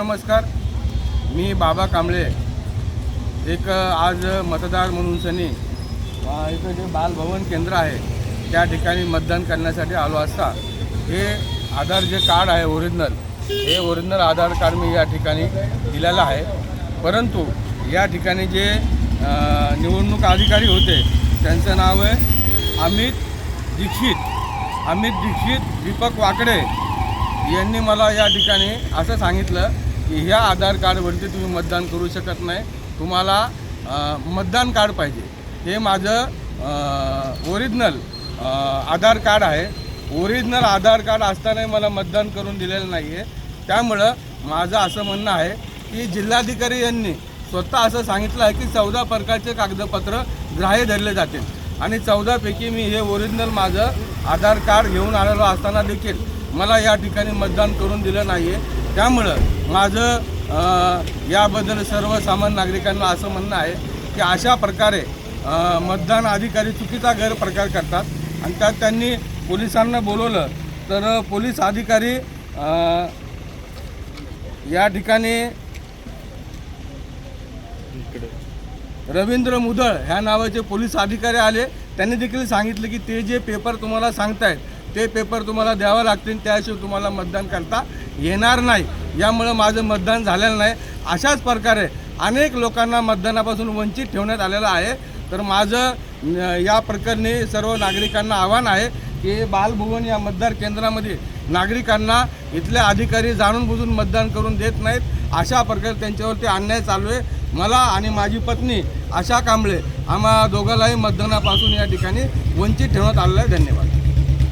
नमस्कार. मी बाबा कांबळे. एक आज मतदार म्हणून सनी इथं जे बालभवन केंद्र आहे त्या ठिकाणी मतदान करण्यासाठी आलो असता. हे आधार जे कार्ड आहे ओरिजिनल हे ओरिजिनल आधार कार्ड मी या ठिकाणी दिलेलं आहे. परंतु या ठिकाणी जे निवडणूक अधिकारी होते त्यांचं नाव आहे अमित दीक्षित. अमित दीक्षित दीपक वाकडे. यांनी मला या ठिकाणी असं सांगितलं की ह्या आधार कार्डवरती तुम्ही मतदान करू शकत नाही. तुम्हाला मतदान कार्ड पाहिजे. हे माझं ओरिजिनल आधार कार्ड आहे. ओरिजिनल आधार कार्ड असतानाही मला मतदान करून दिलेलं नाही आहे त्यामुळं माझं असं म्हणणं आहे की जिल्हाधिकारी यांनी स्वतः असं सांगितलं आहे की चौदा प्रकारचे कागदपत्र ग्राह्य धरले जातील. आणि चौदापैकी मी हे ओरिजिनल माझं आधार कार्ड घेऊन आलेलो असताना देखील मला या ठिकाणी मतदान करून दिलं नाही आहे त्यामुळं माझं याबद्दल सर्वसामान्य नागरिकांना असं म्हणणं आहे की अशा प्रकारे मतदान अधिकारी चुकीचा गैरप्रकार करतात आणि त्यात त्यांनी पोलिसांना बोलवलं तर पोलीस अधिकारी या ठिकाणी रवींद्र मुदळ ह्या नावाचे पोलीस अधिकारी आले. त्यांनी देखील सांगितलं की ते जे पेपर तुम्हाला सांगतायत ते पेपर तुम्हाला द्यावं लागतील त्याशिवाय तुम्हाला मतदान करता येणार नाही. यामुळं माझं मतदान झालेलं नाही. अशाच प्रकारे अनेक लोकांना मतदानापासून वंचित ठेवण्यात आलेलं आहे. तर माझं या प्रकरणी सर्व नागरिकांना आव्हान आहे की बालभुवन या मतदार केंद्रामध्ये नागरिकांना इथले अधिकारी जाणून बुजून मतदान करून देत नाहीत. अशा प्रकारे त्यांच्यावरती अन्याय चालू आहे. मला आणि माझी पत्नी आशा कांबळे आम्हा दोघांनाही मतदानापासून या ठिकाणी वंचित ठेवण्यात आलेलं आहे. धन्यवाद.